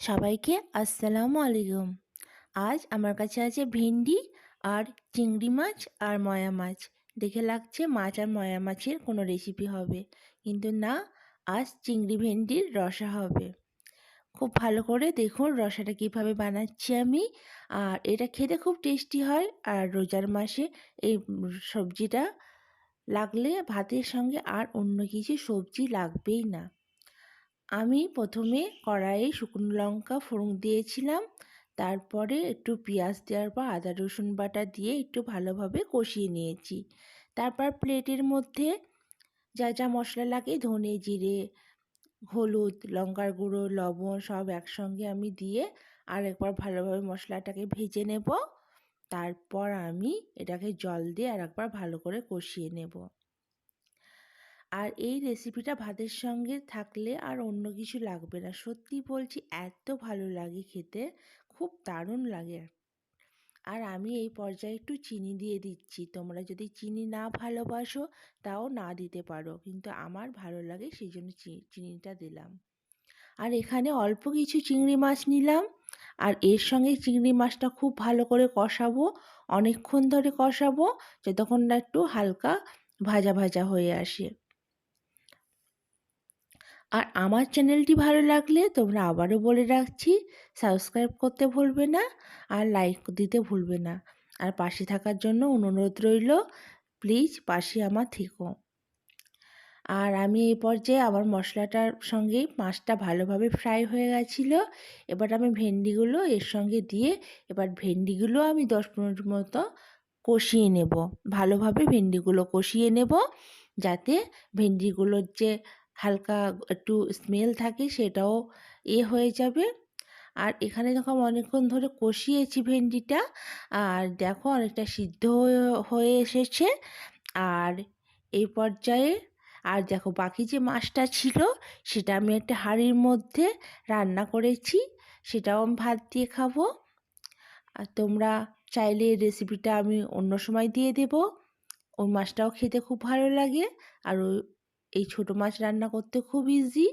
সবাইকে আসসালামু আলাইকুম। আজ আমার কাছে আছে ভেন্ডি আর চিংড়ি মাছ আর ময়া মাছ। দেখে লাগছে মাছ আর ময়া মাছের কোনো রেসিপি হবে। কিন্তু না, আজ চিংড়ি ভেন্ডির রসা হবে। খুব ভালো করে দেখুন রসাটা কীভাবে বানাচ্ছি আমি। আর এটা খেতে খুব টেস্টি হয়। আর রোজার মাসে এই সবজিটা লাগলে ভাতের সঙ্গে আর অন্য কিছু সবজি লাগবেই না। আমি প্রথমে কড়াইয়ে শুকনো লঙ্কা ফোড়ন দিয়েছিলাম। তারপরে একটু পেঁয়াজ দেওয়ার পর আদা, রসুন বাটা দিয়ে একটু ভালোভাবে কষিয়ে নিয়েছি। তারপর প্লেটের মধ্যে যা যা মশলা লাগে, ধনে জিরে, হলুদ, লঙ্কার গুঁড়ো, লবণ সব একসঙ্গে আমি দিয়ে আর একবার ভালোভাবে মশলাটাকে ভেজে নেব। তারপর আমি এটাকে জল দিয়ে আর একবার ভালো করে কষিয়ে নেব। আর এই রেসিপিটা ভাতের সঙ্গে থাকলে আর অন্য কিছু লাগবে না। সত্যি বলছি, এত ভালো লাগে খেতে, খুব দারুণ লাগে। আর আমি এই পর্যায়ে একটু চিনি দিয়ে দিচ্ছি। তোমরা যদি চিনি না ভালোবাসো, তাও না দিতে পারো। কিন্তু আমার ভালো লাগে সেই জন্য চিনিটা দিলাম। আর এখানে অল্প কিছু চিংড়ি মাছ নিলাম। আর এর সঙ্গে চিংড়ি মাছটা খুব ভালো করে কষাবো, অনেকক্ষণ ধরে কষাবো, যতক্ষণ না একটু হালকা ভাজা ভাজা হয়ে আসে। আর আমার চ্যানেলটি ভালো লাগলে তোমরা আবারও বলে রাখছি, সাবস্ক্রাইব করতে ভুলবে না আর লাইক দিতে ভুলবে না। আর পাশে থাকার জন্য অনুরোধ রইল, প্লিজ পাশে আমার থেকো। আর আমি এই পর্যায়ে আমার মশলাটার সঙ্গেই মাছটা ভালোভাবে ফ্রাই হয়ে গেছিল। এবার আমি ভেন্ডিগুলো এর সঙ্গে দিয়ে এবার ভেন্ডিগুলো আমি দশ মিনিট মতো কষিয়ে নেব। ভালোভাবে ভেন্ডিগুলো কষিয়ে নেব, যাতে ভেন্ডিগুলোর যে হালকা একটু স্মেল থাকে সেটাও এ হয়ে যাবে। আর এখানে দেখো অনেকক্ষণ ধরে কষিয়েছি ভেন্ডিটা। আর দেখো অনেকটা সিদ্ধ হয়ে এসেছে। আর এই পর্যায়ে আর দেখো বাকি যে মাছটা ছিল সেটা আমি একটা হাঁড়ির মধ্যে রান্না করেছি। সেটাও আমি ভাত দিয়ে খাব। আর তোমরা চাইলে রেসিপিটা আমি অন্য সময় দিয়ে দেব। ওই মাছটাও খেতে খুব ভালো লাগে। আর ওই এই ছোটো মাছ রান্না করতে খুব ইজি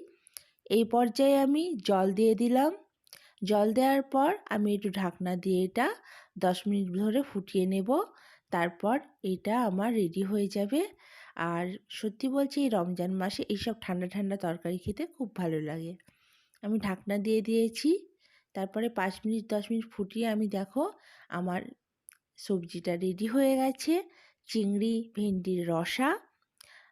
এই পর্যায়ে আমি জল দিয়ে দিলাম। জল দেওয়ার পর আমি একটু ঢাকনা দিয়ে এটা দশ মিনিট ধরে ফুটিয়ে নেব। তারপর এটা আমার রেডি হয়ে যাবে। আর সত্যি বলছি, এই রমজান মাসে এইসব ঠান্ডা ঠান্ডা তরকারি খেতে খুব ভালো লাগে। আমি ঢাকনা দিয়ে দিয়েছি। তারপরে পাঁচ মিনিট, দশ মিনিট ফুটিয়ে আমি দেখো আমার সবজিটা রেডি হয়ে গেছে। চিংড়ি, ভেন্ডির রসা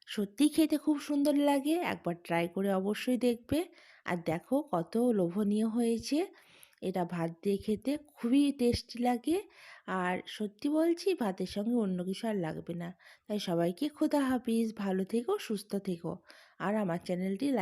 সত্যিই খেতে খুব সুন্দর লাগে। একবার ট্রাই করে অবশ্যই দেখবে। আর দেখো কত লোভনীয় হয়েছে। এটা ভাত দিয়ে খেতে খুবই টেস্টি লাগে। আর সত্যি বলছি, ভাতের সঙ্গে অন্য কিছু আর লাগবে না। তাই সবাইকে খোদা হাফিজ। ভালো থেকো, সুস্থ থেকো। আর আমার চ্যানেলটি লাইক